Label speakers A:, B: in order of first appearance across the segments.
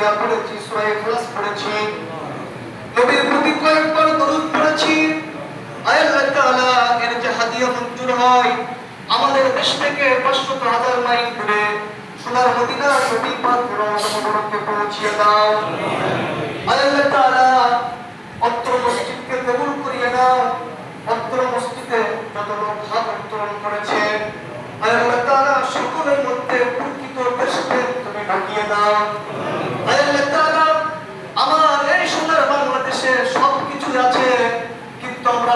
A: ফাতিহা পড়েছি সূরা ইখলাস পড়েছি। নবীর প্রতি কয়েকবার দরুদ পড়েছি। আল্লাহ তাআলা এর যে হাদিয়া মঞ্জুর হয়, আমাদের দেশ থেকে পাঁচশত হাজার মাইল দূরে সোনার মদিনা নবী পাক রহমতকে পৌঁছিয়ে দাও। আল্লাহ তাআলা অত্র মসজিদকে কবুল করিয়ে নাও। অত্র মসজিদে যত লোক হাত উত্তোলন করেছে, আল্লাহ তাআলা সকলের মধ্যে প্রকৃত দেশকে তুমি ঢাকিয়ে দাও আয় আল্লাহ তাআলা আমার এই সোনার বাংলাদেশে সব কিছু আছে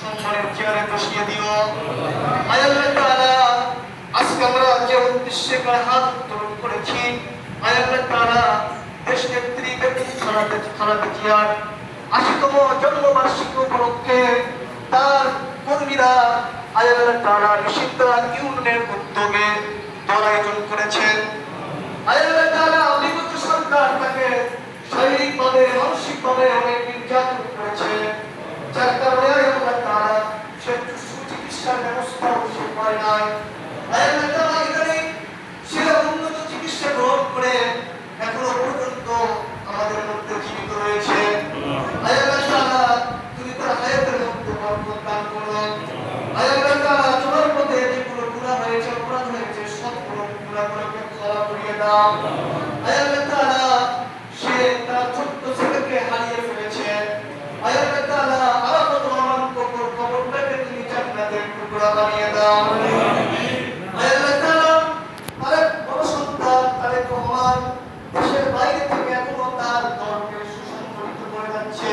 A: সম্মানের চেয়ারে বসিয়ে দিও। আজকে আমরা যে উদ্দেশ্যে হাত উত্তোলন করেছি আয় তাআলা দেশ নেত্রী বেগম খালেদা খালেদা জিয়ার আশিতম জন্মবার্ষিকী উপলক্ষে তার কর্মীরা আয় আল্লাহ তাআলা নিষিদ্ধ ইউনিয়নের উদ্যোগে দল আয়োজন করেছেন আয় আল্লাহ তাআলা বিগত সরকার তাকে শারীরিকভাবে, মানসিকভাবে অনেক নির্যাতন করেছে যার কারণে আয় আল্লাহ তাআলা সে সুচিকিৎসার ব্যবস্থাও সে পায় নাই আয় আল্লাহ তাআলা ইদানিং সে উন্নত চিকিৎসা গ্রহণ করে এখনও পর্যন্ত আমাদের মধ্যে জীবিত রয়েছে আয় আল্লাহ তাআলা তুমি তার হায়াতের মধ্যে বরকত দান করো আয় আল্লাহ তাআলা তোমার পথে যেগুলো গুনাহ হয়েছে অপরাধ হয়েছে সবগুলো গুনাহগুলোকে ক্ষমা করিয়ে দাও আয় আল্লাহ তাআলা সে তার ছোট্ট ছেলেকে হারিয়ে ফেলেছে আয় আল্লাহ তাআলা আরাফাত রহমান কবর কবরটাকে তুমি জান্নাতের টুকরা বানিয়ে দাও আয় আল্লাহ তাআলা আরেক বড় সন্তান তারেক রহমান দেশের বাইরে থেকে এখনও তার দলকে সুসংগঠিত করে যাচ্ছে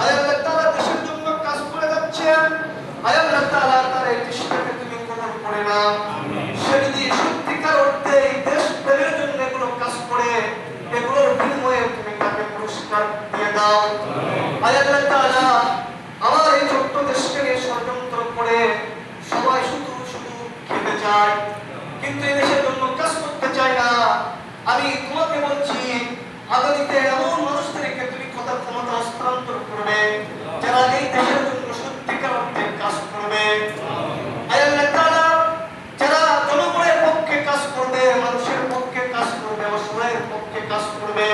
A: আয় আল্লাহ তাআলা দেশের জন্য কাজ করে যাচ্ছে আয় আল্লাহ তাআলা তার এই দেশটাকে তুমি কবুল করে নাও সে যদি সত্যিকার অর্থে এই দেশ প্রেমের জন্য এগুলো কাজ করে এগুলোর বিনিময়ে তুমি তাকে পুরস্কার দিয়ে দাও আয় আল্লাহ তাআলা আমার এই ছোট্ট দেশকে নিয়ে ষড়যন্ত্র করে সবাই শুধু শুধু খেতে চায় কিন্তু এদেশের দেশের জন্য কাজ করতে চাই না। আমি তোমাকে বলছি আগামীতে এমন মানুষদেরকে তুমি কথা ক্ষমতা হস্তান্তর করবে যারা এই দেশের জন্য সত্যিকার অর্থে কাজ করবে আয় আল্লাহ তাআলা যারা জনগণের পক্ষে কাজ করবে মানুষের পক্ষে কাজ করবে অসহায়ের পক্ষে কাজ করবে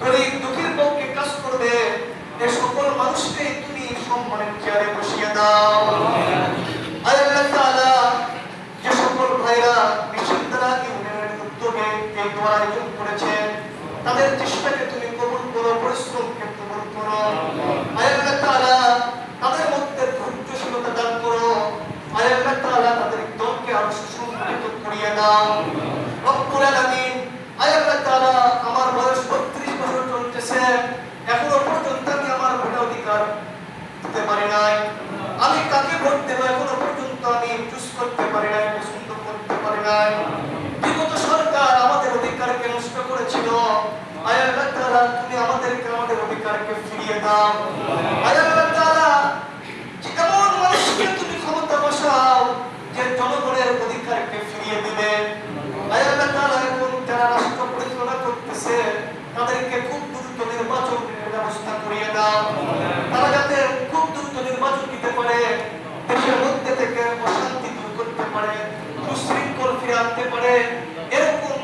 A: গরিব দুঃখীর পক্ষে কাজ করবে এ সকল মানুষকে তুমি সম্মানের চেয়ারে বসিয়ে দাও আয় আল্লাহ তাআলা যে সকল ভাইরা বিশ্ববিদ্যালয় ইউনিয়নের উদ্যোগে এই দোয়া আয়োজন করেছে তাদের চেষ্টাকে তুমি কবুল করো পরিশ্রমকে কবুল করো আয় আল্লাহ তাআলা তাদের মধ্যে ধৈর্যশীলতা দান করো আয় আল্লাহ তাআলা তাদের দলকে আরও সুসংগঠিত করিয়ে দাও রব্বুল আলামিন আয় আল্লাহ তাআলা আমার বয়স 32 বছর চলতেছে এখনও পর্যন্ত আমি আমার ভোটাধিকার দিতে পারি নাই। আমি কাকে ভোট দেবো এখনও পর্যন্ত আমি চুজ করতে পারি নাই, পছন্দ করতে পারি নাই। বিগত সরকার আমাদের অধিকারকে নষ্ট করেছিল। আয় তুমি আমাদেরকে, আমাদের অধিকারকে ফিরিয়ে দাও। আয় আল্লাহ তাআলা যে এমন মানুষকে তুমি ক্ষমতা বসাও যে জনগণের অধিকারকে ফিরিয়ে দিবে আয় আল্লাহ তাআলা এখন যারা রাষ্ট্র পরিচালনা করতেছে তাদেরকে খুব দ্রুত নির্বাচনের ব্যবস্থা করিয়ে দাও তারা যাতে খুব দ্রুত নির্বাচন দিতে পারে দেশের মধ্যে থেকে অশান্তি দূর করতে পারে সুশৃঙ্খল ফিরে আনতে পারে এরকম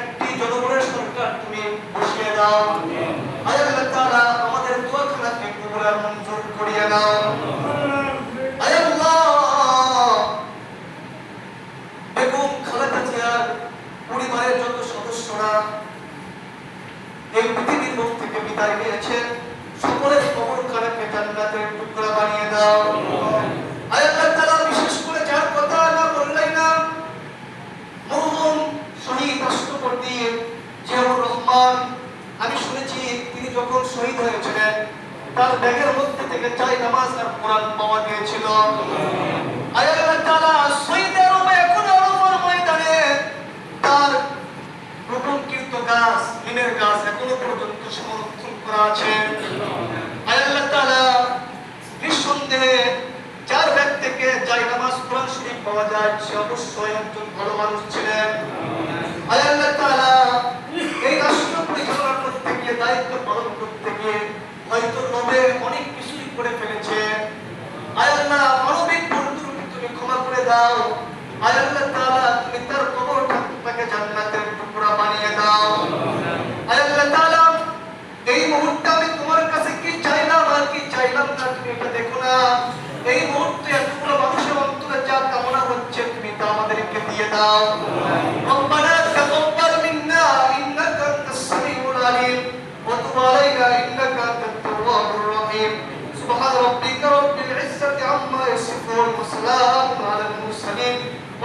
A: একটি জনগণের সরকার তুমি বসিয়ে দাও আয় আল্লাহ তাআলা আমাদের দোয়াখানাকে কবুল আর মঞ্জুর করিয়ে দাও আয় আল্লাহ বেগম খালেদা জিয়ার পরিবারের যত সদস্যরা এই পৃথিবীর মুখ থেকে বিদায় সকলের কবর খানাকে জান্নাতের টুকরা বানিয়ে দাও। আল্লাহ তাআলা বিশেষ করে যার কথা না বললেই না, মরহুম শহীদ রাষ্ট্রপতি জিয়াউর রহমান, আমি শুনেছি তিনি যখন শহীদ হয়েছিলেন, তার ব্যাগের মধ্যে থেকে চাই নামাজ আর কোরআন পাওয়া গিয়েছিল। আমাদের কাজ এখনও পর্যন্ত সমর্থন করা আছে। আল্লাহ তাআলা, নিঃসন্দেহে যার থেকে যাই নামাজ কোরআন শরীফ পাওয়া যায়, সে অবশ্যই একজন ভালো মানুষ ছিলেন। আল্লাহ তাআলা